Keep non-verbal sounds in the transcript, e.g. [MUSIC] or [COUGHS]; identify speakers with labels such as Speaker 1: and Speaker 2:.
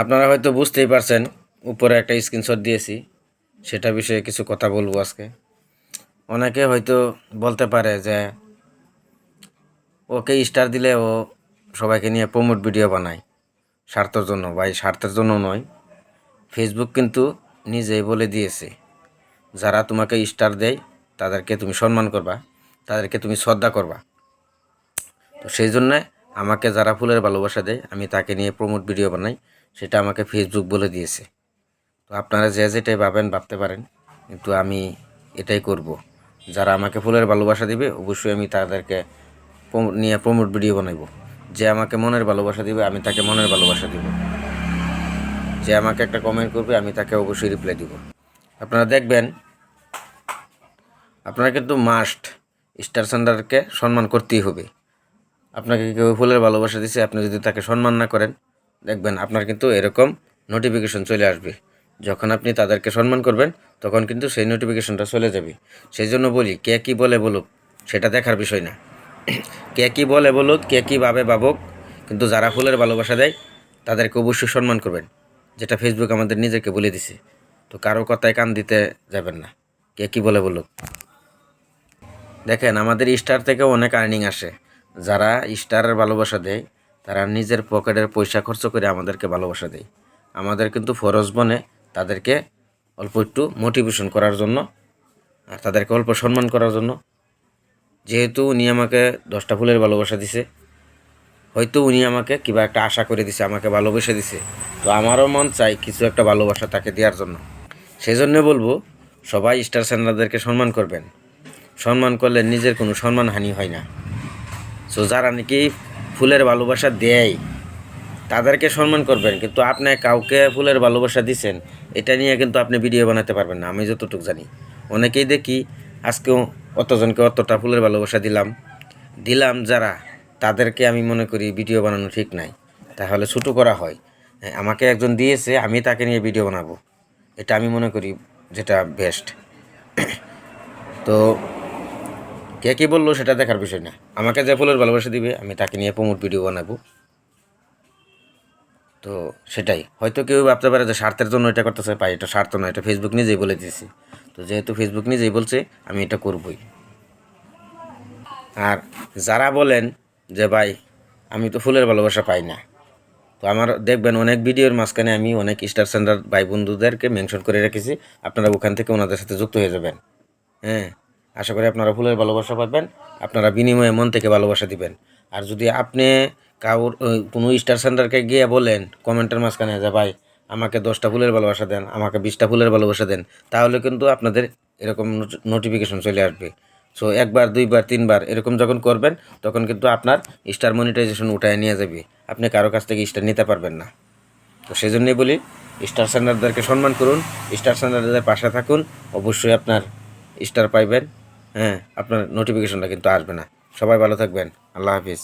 Speaker 1: আপনারা হয়তো বুঝতেই পারছেন, উপরে একটা স্ক্রিনশট দিয়েছি। সেটা বিষয়ে কিছু কথা বলব আজকে। অনেকে হয়তো বলতে পারে যে, ওকে স্টার দিলে ও সবাইকে নিয়ে প্রমোট ভিডিও বানায়, স্বার্থের জন্য। ভাই, স্বার্থের জন্য নয় ফেসবুক কিন্তু নিজেই বলে দিয়েছে, যারা তোমাকে স্টার দেয়, তাদেরকে তুমি সম্মান করবা, তাদেরকে তুমি শ্রদ্ধা করবা। তো সেই জন্যে আমাকে যারা ফুলের ভালোবাসা দেয়, আমি তাকে নিয়ে প্রমোট ভিডিও বানাই, সেটা আমাকে ফেসবুক বলে দিয়েছে। তো আপনারা যে যেটাই ভাবেন, ভাবতে পারেন, কিন্তু আমি এটাই করব। যারা আমাকে ফুলের ভালোবাসা দিবে, অবশ্যই আমি তাদেরকে নিয়ে প্রমোট ভিডিও বানাইব। যে আমাকে মনের ভালোবাসা দিবে, আমি তাকে মনের ভালোবাসা দিব। যে আমাকে একটা কমেন্ট করবে, আমি তাকে অবশ্যই রিপ্লাই দিব। আপনারা দেখবেন, আপনারা কিন্তু মাস্ট স্টার সেন্টারকে সম্মান করতেই হবে। আপনাকে কেউ ফুলের ভালোবাসা দিছে, আপনি যদি তাকে সম্মান না করেন, দেখবেন আপনার কিন্তু এরকম নোটিফিকেশন চলে আসবে। যখন আপনি তাদেরকে সম্মান করবেন, তখন কিন্তু সেই নোটিফিকেশনটা চলে যাবে। সেই জন্য বলি, কে কী বলে বলুক, সেটা দেখার বিষয় না। [CLEARS THROAT] কে কী বলে বলুক, কে কীভাবে ভাবুক, কিন্তু যারা ফুলের ভালোবাসা দেয়, তাদেরকে অবশ্যই সম্মান করবেন। যেটা ফেসবুক আমাদের নিজেকে বলে দিছে। তো কারও কথায় কান দিতে যাবেন না। কে কী বলে বলুক। দেখেন, আমাদের স্টার থেকে অনেক আর্নিং আসে। যারা স্টারের ভালোবাসা দেয়, তারা নিজের পকেটের পয়সা খরচ করে আমাদেরকে ভালোবাসা দেয়। আমাদের কিন্তু ফরজ বনে তাদেরকে অল্প একটু মোটিভেশন করার জন্য আর তাদেরকে অল্প সম্মান করার জন্য। যেহেতু উনি আমাকে দশটা ফুলের ভালোবাসা দিছে, হয়তো উনি আমাকে কিবা একটা আশা করে দিছে, আমাকে ভালোবেসে দিছে। তো আমারও মন চাই কিছু একটা ভালোবাসা তাকে দেওয়ার জন্য। সেই জন্য বলব, সবাই স্টার সেন্টারদেরকে সম্মান করবেন। সম্মান করলে নিজের কোনো সম্মানহানি হয় না। সো যারা নাকি ফুলের ভালোবাসা দেয় তাদেরকে সম্মান করবেন কিন্তু আপনি কাউকে ফুলের ভালোবাসা দিচ্ছেন এটা নিয়ে কিন্তু আপনি ভিডিও বানাতে পারবেন না আমি যতটুকু জানি। অনেকেই দেখি আজকেও অতজনকে অতটা ফুলের ভালোবাসা দিলাম দিলাম যারা তাদেরকে আমি মনে করি ভিডিও বানানো ঠিক নাই তাহলে ছোটো করা হয়। হ্যাঁ, আমাকে একজন দিয়েছে আমি তাকে নিয়ে ভিডিও বানাবো এটা আমি মনে করি যেটা বেস্ট [COUGHS] তো কে কী বলল সেটা দেখার বিষয় না। আমাকে যে ফুলের ভালোবাসা দিবে, আমি তাকে নিয়ে প্রমোট ভিডিও বানাবো। তো সেটাই। হয়তো কেউ ভাবতে পারে যে স্বার্থের জন্য এটা করতেছে পাই এটা স্বার্থ নয় এটা ফেসবুক নিজেই বলে দিয়েছে। তো যেহেতু ফেসবুক নিজেই বলছে, আমি এটা করবই। আর যারা বলেন যে, ভাই, আমি তো ফুলের ভালোবাসা পাই না। তো আমার দেখবেন অনেক ভিডিওর মাঝখানে আমি অনেক স্টার সেন্টার ভাই বন্ধুদেরকে মেনশন করে রেখেছি। আপনারা ওখান থেকে ওনাদের সাথে যুক্ত হয়ে যাবেন। হ্যাঁ আশা করি আপনারা ফুলের ভালোবাসা পাবেন, আপনারা বিনিময়ে মন থেকে ভালোবাসা দিবেন। আর যদি আপনি কাউর কোনো স্টার সেন্টারকে গিয়ে বলেন, কমেন্টের মাঝখানে যে, ভাই, আমাকে দশটা ফুলের ভালোবাসা দেন, আমাকে বিশটা ফুলের ভালোবাসা দেন, তাহলে কিন্তু আপনাদের এরকম নোটিফিকেশন চলে আসবে। সো, একবার, দুইবার, তিনবার এরকম যখন করবেন, তখন কিন্তু আপনার স্টার মনিটাইজেশন উঠায় নিয়ে যাবে। আপনি কারও কাছ থেকে স্টার নিতে পারবেন না। তো সেই জন্যই বলি, স্টার সেন্টারদেরকে সম্মান করুন, স্টার সেন্টারদের পাশে থাকুন, অবশ্যই আপনার স্টার পাইবেন। হ্যাঁ আপনার নোটিফিকেশনটা কিন্তু আসবে না। সবাই ভালো থাকবেন। আল্লাহ হাফিজ।